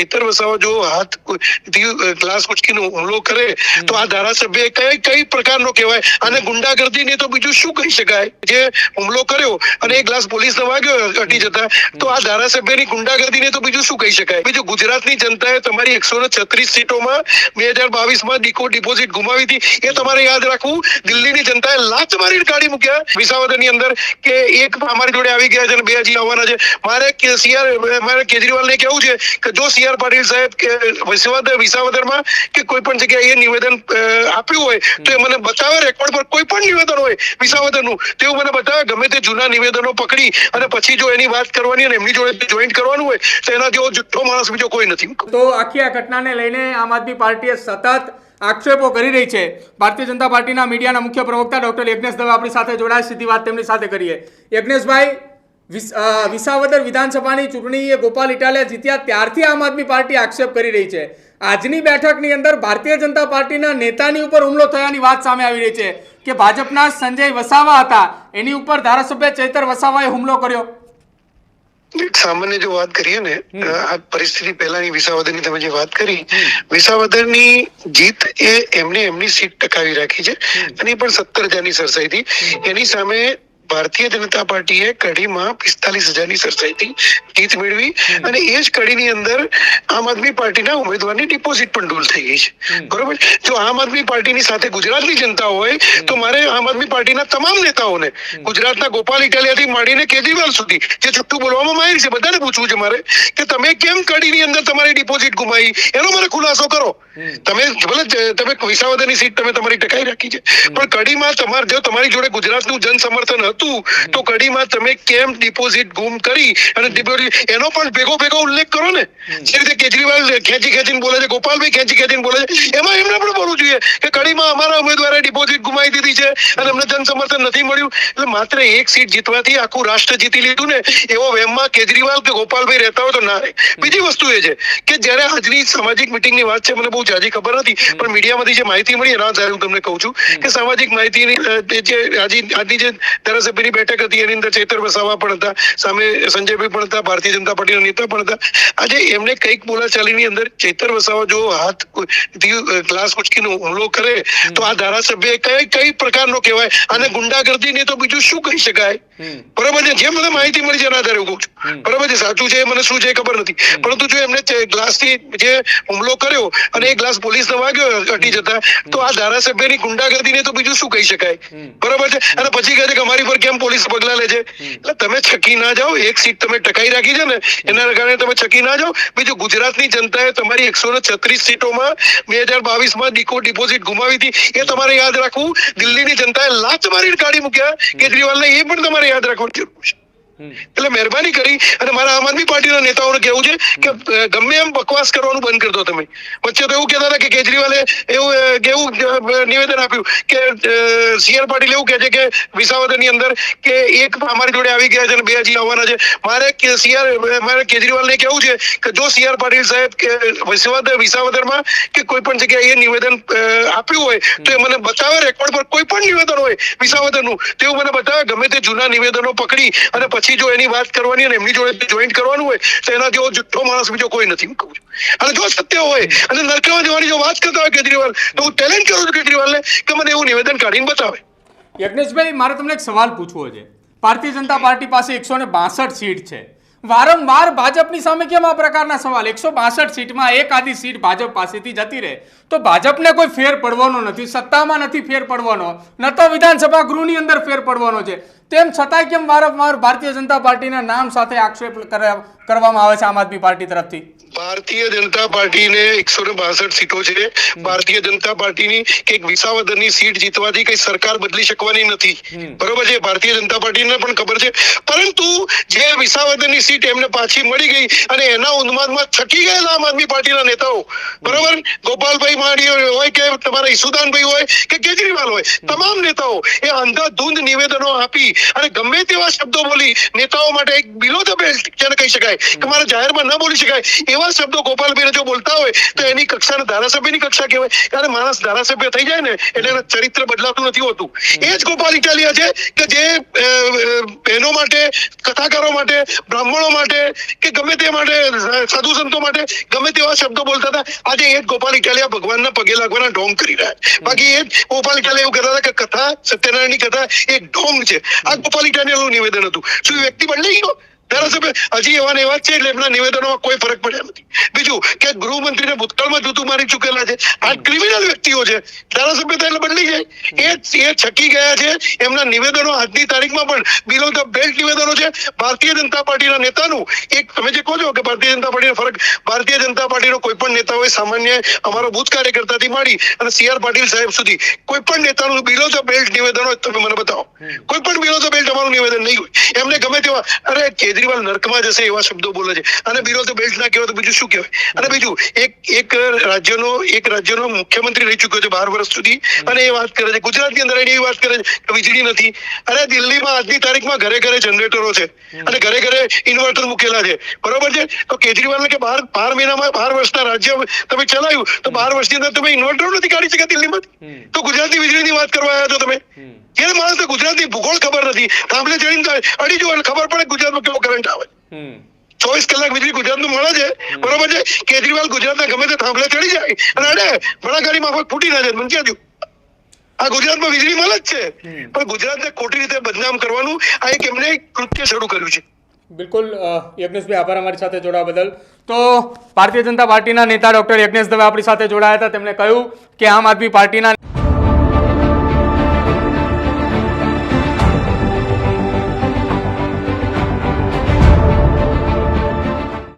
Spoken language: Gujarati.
ચૈતર વસાવા જો હાથ ગ્લાસ ઉચકીને હુમલો કરે તો આ ધારાસભ્ય કઈ કઈ પ્રકારનો કહેવાય? અને ગુંડાગર્દી ને તો બીજું શું કહી શકાય? જે હુમલો કર્યો અને એ ગ્લાસ પોલીસને વાગ્યો અટી જતા તો આ ધારાસભ્યની ગુંડાગર્દી ને તો બીજું શું કહી શકાય? બીજું ગુજરાતની જનતાએ તમારી એકસો ને છત્રીસ સીટોમાં બે હજાર બાવીસમાં ડીકો ડિપોઝિટ ગુમાવી હતી. એ તમારે યાદ રાખવું દિલ્હીની જનતાએ લાત મારી કાઢી મૂક્યા વિસાવદરની અંદર કે એક અમારી જોડે આવી ગયા છે અને બે હજી આવવાના છે. મારે સીઆર મારે કેજરીવાલને કેવું છે કે જો સીઆર પાટીલ સાહેબ કે વિસાવદર વિસાવદરમાં કે કોઈ પણ જગ્યાએ નિવેદન આપ્યું હોય, તો એ મને બતાવે રેકોર્ડ પર કોઈ પણ નિવેદન હોય વિસાવદરનું તેવું મને બતાવે ગમે તે જૂના નિવેદનો પકડી અને પછી જો એની વાત કરવાની અને એમની જોડે જોઈન્ટ કરવાનું હોય, તો એના જેવો જુઠ્ઠો માણસ બીજો કોઈ નથી. તો આખી આ ઘટનાને લઈને આમ આદમી પાર્ટીએ સતત આક્ષેપો કરી રહી છે. ભારતીય જનતા પાર્ટીના મીડિયાના મુખ્ય પ્રવક્તા ડોક્ટર યજ્ઞેશ દવે આપણી સાથે જોડાય સીધી વાત તેમની સાથે કરીએ. યજ્ઞેશભાઈ વિસાવદર વિધાનસભાની ચૂંટણી એ ગોપાલ ઇટાલિયા જીત્યા ત્યારથી આમ આદમી પાર્ટી આક્ષેપ કરી રહી છે. આજની બેઠકની અંદર ભારતીય જનતા પાર્ટીના નેતાની ઉપર હુમલો થયાની વાત સામે આવી રહી છે કે ભાજપના સંજય વસાવા હતા. એની ઉપર ધારાસભ્ય ચૈતર વસાવાએ હુમલો કર્યો. સામાન્ય જો વાત કરીએ ને આ પરિસ્થિતિ પહેલાની વિસાવદરની તમે જે વાત કરી વિસાવદરની જીત એ એમને એમની સીટ ટકાવી રાખી છે. અને પણ સત્તર હજારની સરસાઈથી. એની સામે ભારતીય જનતા પાર્ટીએ કઢીમાં પિસ્તાલીસ હજારની સરસાઈથી જીત મેળવી અને એ જ કડીની અંદર આમ આદમી પાર્ટીના ઉમેદવારની ડિપોઝિટ પણ ડૂલ થઈ ગઈ છે. બરોબર? જો આમ આદમી પાર્ટીની સાથે ગુજરાતની જનતા હોય તો મારે આમ આદમી પાર્ટીના તમામ નેતાઓને ગુજરાતના ગોપાલ ઇટાલિયાથી માંડીને કેજરીવાલ સુધી જે જુઠ્ઠું બોલવામાં માહિર છે બધાને પૂછવું છે મારે કે તમે કેમ કડીની અંદર તમારી ડિપોઝિટ ગુમાવી? એનો મને ખુલાસો કરો. તમે ભલે તમે વિસાવદરની સીટ તમે તમારી ટકાઈ રાખી છે પણ કડીમાં તમાર જો તમારી જોડે ગુજરાતનું જન સમર્થન હતું તો કડીમાં તમે કેમ ડિપોઝિટ ગુમ કરી અને એનો પણ ભેગો ભેગો ઉલ્લેખ કરો ને. જે રીતે કેજરીવાલ ખેંચી ખેંચીને બોલે છે ગોપાલભાઈ ખેંચી ખેંચીને બોલે છે. એમાં એમને પણ બોલવું જોઈએ કે કડીમાં અમારા ઉમેદવારે ડિપોઝિટ ગુમાવી દીધી છે અને અમને જન સમર્થન નથી મળ્યું. એટલે માત્ર એક સીટ જીતવાથી આખું રાષ્ટ્ર જીતી લીધું ને એવો વહેમમાં કેજરીવાલ કે ગોપાલભાઈ રહેતા હોય તો ના રહે. બીજી વસ્તુ એ છે કે જ્યારે આજની સામાજિક મિટિંગની વાત છે મને બહુ જાજી ખબર નથી પણ મીડિયામાંથી જે માહિતી મળી એના આધારે હું તમને કહું છું કે સામાજિક માહિતીની જે આજે આજની જે ધારાસભ્યની બેઠક હતી એની અંદર ચેતર વસાવા પણ હતા સામે સંજયભાઈ પણ હતા ભારતીય જનતા પાર્ટીના નેતા પણ હતા. આજે એમને કંઈક બોલાચાલીની અંદર ચેતર વસાવા જો હાથ ગ્લાસ ઉચકીને હુમલો કરે તો આ ધારાસભ્ય કઈ કઈ પ્રકારનો કહેવાય? અને ગુંડાગર્દી ને તો બીજું શું કહી શકાય? બરાબર છે? જે મને માહિતી મળી છે એના આધારે કહું છું. બરાબર છે? સાચું છે મને શું છે ખબર નથી. પરંતુ જો એમને ગ્લાસથી જે હુમલો કર્યો અને એ ગ્લાસ પોલીસને વાગ્યો અટી જતા તો આ ધારાસભ્યની ગુંડાગર્દી ને તો બીજું શું કહી શકાય? બરાબર છે? અને પછી કહે છે કે અમારી પર કેમ પોલીસ પગલા લે છે? એટલે તમે છકી ના જાઓ એક સીટ તમે ટકાઈ રાખી છે ને, એના કારણે તમે છકી ના જાઓ. બીજું, ગુજરાતની જનતાએ તમારી એકસો ને છત્રીસ સીટોમાં બે હજાર બાવીસમાં ડીકો ડિપોઝિટ ગુમાવી હતી. એ તમારે યાદ રાખવું. દિલ્હીની જનતાએ લાત મારીને કાઢી મૂક્યા. કેજરીવાલને એ પણ તમારે યાદ રાખવાની જરૂર છે. એટલે મહેરબાની કરી અને મારા આમ આદમી પાર્ટીના નેતાઓને કેવું છે કે ગમે એમ બકવાસ કરવાનું બંધ કરી દો તમે. વચ્ચે તો એવું કહેતા હતા કે કેજરીવાલે એવું કેવું નિવેદન આપ્યું કે સીઆર પાટીલ એવું કહે છે કે વિસાવદરની અંદર કે એક અમારી જોડે આવી ગયા છે અને બે હજી આવવાના છે. મારે સીઆર મારે કેજરીવાલને કહેવું છે કે જો સીઆર પાટીલ સાહેબ કે વિસાવદર વિસાવદરમાં કે કોઈ પણ જગ્યાએ એ નિવેદન આપ્યું હોય તો એ મને બતાવે રેકોર્ડ પર કોઈ પણ નિવેદન હોય વિસાવદરનું તેવું મને બતાવે. ગમે તે જૂના નિવેદનો પકડી અને પછી જો એની વાત કરવાની અને એમની જોડે જોઈન્ટ કરવાનું હોય, તો એના જેવો જુઠ્ઠો માણસ બીજો કોઈ નથી કહું છું. અને જો સત્ય હોય, અને નરકમાં જવાની જો વાત કરતા હોય કેજરીવાલ, તો હું ચેલેન્જ કરું છું કેજરીવાલને કે મને એવું નિવેદન કાઢીને બતાવે. યજ્ઞેશભાઈ, મારે તમને એક સવાલ પૂછવો છે. ભારતીય જનતા પાર્ટી પાસે એકસો ને બાસઠ સીટ છે. વારંવાર ભાજપની સામે કેમ આ પ્રકારના સવાલ? એકસો બાસઠ સીટમાં એક આધી સીટ ભાજપ પાસેથી જતી રહે. તો ભાજપને કોઈ ફેર પડવાનો નથી, સત્તામાં નથી ફેર પડવાનો, ન તો વિધાનસભા ગૃહની અંદર ફેર પડવાનો છે. તેમ છતાંય કેમ વારંવાર ભારતીય જનતા પાર્ટીના નામ સાથે આક્ષેપ કરવામાં આવે છે આમ આદમી પાર્ટી તરફથી? ભારતીય જનતા પાર્ટીને એકસો ને બાસઠ સીટો છે. ભારતીય જનતા પાર્ટીની કે એક વિસાવદરની સીટ જીતવાથી કઈ સરકાર બદલી શકવાની નથી. બરોબર છે? ભારતીય જનતા પાર્ટીને પણ ખબર છે. પરંતુ જે વિસાવદરની સીટ એમને પાછી મળી ગઈ અને એના ઉન્માદમાં થકી ગયેલા આમ આદમી પાર્ટીના નેતાઓ. બરોબર? ગોપાલભાઈ માંડી હોય કે તમારા ઈસુદાનભાઈ હોય કે કેજરીવાલ હોય તમામ નેતાઓ એ અંધાધૂંધ નિવેદનો આપી અને ગમે તેવા શબ્દો બોલી નેતાઓ માટે એક બિલો જેને કહી શકાય કે મારે જાહેરમાં ન બોલી શકાય, એવા શબ્દો ગોપાલભાઈને જો બોલતા હોય, તો એની કક્ષાને ધારાસભ્યની કક્ષા કહેવાય. કારણ માણસ ધારાસભ્ય થઈ જાય ને, એટલે એના ચરિત્ર બદલાતું નથી હોતું. એ જ ગોપાલ ઇટાલિયા છે કે જે બહેનો માટે, કથાકારો માટે, બ્રાહ્મણો માટે, કે ગમે તે માટે, સાધુ સંતો માટે ગમે તેવા શબ્દો બોલતા હતા. આજે એ જ ગોપાલ ઇટાલિયા ભગવાનના પગે લાગવાના ઢોંગ કરી રહ્યા બાકી એ જ ગોપાલ ઇટાલિયા એવું કહેતા હતા કે કથા સત્યનારાયણની કથા એ ઢોંગ છે. આ ગોપાલ ઇટાલિયાનું નિવેદન હતું? શું વ્યક્તિ બદલાઈ ગયો ધારાસભ્ય હજી એવા એવા છે એટલે એમના નિવેદનોમાં કોઈ ફરક પડ્યા નથી. બીજું કે ગૃહમંત્રીને ભૂતકાળમાં જૂતું મારી ચૂકેલા છે. આ ક્રિમિનલ વ્યક્તિઓ છે. ધારાસભ્ય એટલે બદલી જાય. એ એ છકી ગયા છે. એમના નિવેદનો આજની તારીખમાં પણ બિલો ધ બેલ્ટ નિવેદનો છે. ભારતીય જનતા પાર્ટીના નેતાનું એક તમે જે કહો છો કે ભારતીય જનતા પાર્ટીનો ફરક ભારતીય જનતા પાર્ટીનો કોઈ પણ નેતા હોય સામાન્ય અમારો બુથ કાર્યકર્તાથી માંડી અને સી આર પાટીલ સાહેબ સુધી કોઈ પણ નેતાનું બિલો ધ બેલ્ટ નિવેદન હોય તમે મને બતાવો. કોઈ પણ બિલો ધ બેલ્ટ અમારું નિવેદન નહીં હોય. એમને ગમે તેવા અરે કેજરીવાલ નર્કમાં જશે એવા શબ્દો બોલે છે. અને બિલો તો બેલ્ટ ના કહેવાય તો બીજું શું કહેવાય? અને બીજું એક એક રાજ્યનો એક રાજ્યનો મુખ્યમંત્રી રહી ચુક્યો છે બાર વર્ષ સુધી. અને એ વાત કરે છે. ગુજરાતની અંદર એની વાત કરે છે કે વીજળી નથી. અને દિલ્હીમાં આજની તારીખમાં ઘરે ઘરે જનરેટરો છે. અને ઘરે ઘરે ઇન્વર્ટર મૂકેલા છે. બરોબર છે? તો કેજરીવાલ કે બાર બાર મહિનામાં બાર વર્ષના રાજ્ય તમે ચલાવ્યું તો બાર વર્ષની અંદર તમે ઇન્વર્ટર નથી કાઢી શક્યા દિલ્હીમાં તો ગુજરાતની વીજળીની વાત કરવા આવ્યા છો તમે? જે માણસને ગુજરાતની ભૂગોળ ખબર નથી. આપણે જઈને અડી જો ખબર પડે ગુજરાતમાં કેવો કરંટ આવે. ચોવીસ કલાક વીજળી ગુજરાતનું મળે છે. બરોબર છે? કેજરીવાલ ગુજરાતના ગમે તે થાંભલે ચડી જાય અને અરે ઘણા ગાડી માફક ફૂટી ના જાય. મને ક્યાં આ ગુજરાતમાં વીજળી મળે જ છે. પણ ગુજરાતને ખોટી રીતે બદનામ કરવાનું આ એક એમને કૃત્ય શરૂ કર્યું છે. બિલકુલ યજ્ઞેશભાઈ આભાર અમારી સાથે જોડાવા બદલ. તો ભારતીય જનતા પાર્ટીના નેતા ડોક્ટર યજ્ઞેશ દવે આપણી સાથે જોડાયા હતા. તેમણે કહ્યું કે આમ આદમી પાર્ટીના